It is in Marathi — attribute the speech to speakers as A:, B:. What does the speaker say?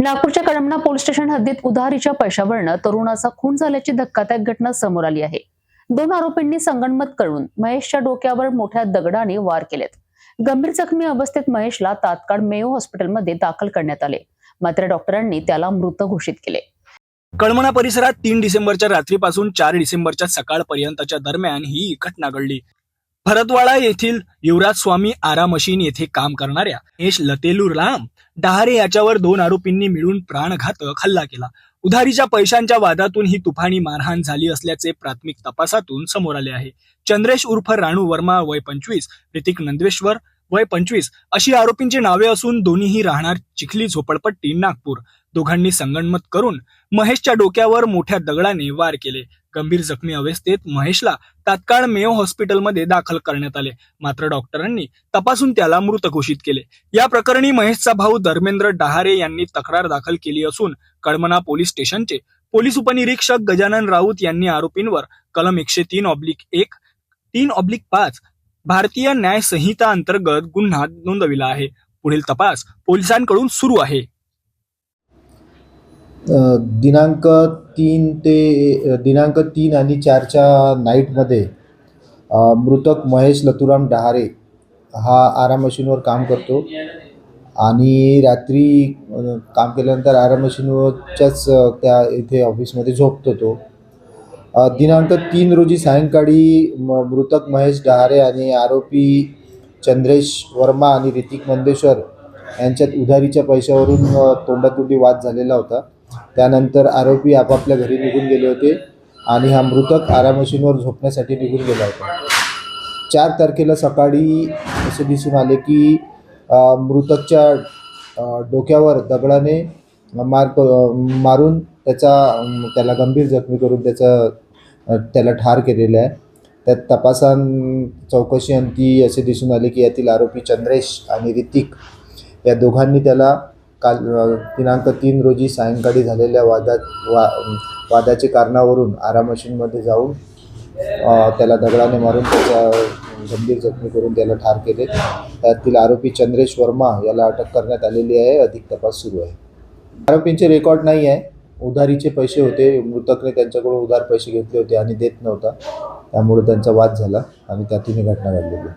A: नागपूरच्या कळमना पोलीस स्टेशन हद्दीत उधारीच्या पैशावरनं तरुणाचा खून झाल्याची धक्कादायक घटना समोर आली आहे. दोन आरोपींनी संगणमत करून महेशच्या डोक्यावर मोठ्या दगडाने वार केलेत. गंभीर जखमी अवस्थेत महेशला तात्काळ मेयो हॉस्पिटलमध्ये दाखल करण्यात आले. मात्र डॉक्टरांनी त्याला मृत घोषित केले.
B: कळमना परिसरात तीन डिसेंबरच्या रात्रीपासून चार डिसेंबरच्या सकाळपर्यंतच्या दरम्यान ही घटना घडली. भरतवाडा येथील युवराज स्वामी आरा मशीन येथे काम करणाऱ्या महेश लतेलू राम डहारे याच्यावर दोन आरोपींनी मिळून प्राणघातक हल्ला केला. उधारीच्या पैशांच्या वादातून ही तुफानी मारहाण झाली असल्याचे प्राथमिक तपासातून समोर आले आहे. चंद्रेश उर्फ राणू वर्मा वय पंचवीस ऋतिक नंदवेश्वर वय पंचवीस अशी आरोपींची नावे असून दोन्हीही राहणार चिखली झोपडपट्टी नागपूर. दोघांनी संगणमत करून महेशच्या डोक्यावर मोठ्या दगडाने वार केले. गंभीर जखमी अवस्थेत महेशला तात्काळ मेयो हॉस्पिटलमध्ये दाखल करण्यात आले. मात्र डॉक्टरांनी तपासून त्याला मृत घोषित केले. या प्रकरणी महेशचा भाऊ धर्मेंद्र डहारे यांनी तक्रार दाखल केली असून कळमना पोलीस स्टेशनचे पोलीस उपनिरीक्षक गजानन राऊत यांनी आरोपींवर कलम एकशे तीन ऑब्लिक एक तीन ऑब्लिक पाच भारतीय न्याय संहिता अंतर्गत गुन्हा नोंदविला आहे. पुढील तपास पोलिसांकडून सुरू आहे.
C: दिनांक तीन ते दिनांक तीन आणि चारच्या नाईटमध्ये मृतक महेश लतुराम डहारे हा आराम मशीनवर काम करतो. आणि रात्री काम केल्यानंतर आराम मशीनवरच्याच त्या इथे ऑफिसमध्ये झोपतो तो. दिनांक तीन रोजी सायंकाळी म मृतक महेश डहारे आणि आरोपी चंद्रेश वर्मा आणि ऋतिक मंदेश्वर यांच्यात उधारीच्या पैशावरून तोंडातोंडी वाद झालेला होता. त्यानंतर आरोपी आपापल्या घरी निघून गेले होते आणि हा मृतक आरामशीनवर झोपण्यासाठी निघून गेला होता. चार तारखेला सकाळी असे दिसून आले की मृतकच्या डोक्यावर दगडाने मार मारून त्याचा त्याला गंभीर जखमी करून त्याचा त्याला ठार केलेलं आहे. त्यात तपासां चौकशी अंती असे दिसून आले की यातील आरोपी चंद्रेश आणि ऋतिक या दोघांनी त्याला काल दिनांक तीन रोजी सायंकाळी झालेल्या वादात वा वादाचे कारणावरून आरा मशीनमध्ये जाऊन त्याला दगडाने मारून त्याच्या गंभीर जखमी करून त्याला ठार केले. त्यातील आरोपी चंद्रेश वर्मा याला अटक करण्यात आलेली आहे. अधिक तपास सुरू आहे. आरोपींचे रेकॉर्ड नाही आहे. उधारीचे पैसे होते. मृतकने त्यांच्याकडून उधार पैसे घेतले होते आणि देत नव्हता. त्यामुळे त्यांचा वाद झाला आणि त्यातून ही घटना घडलेली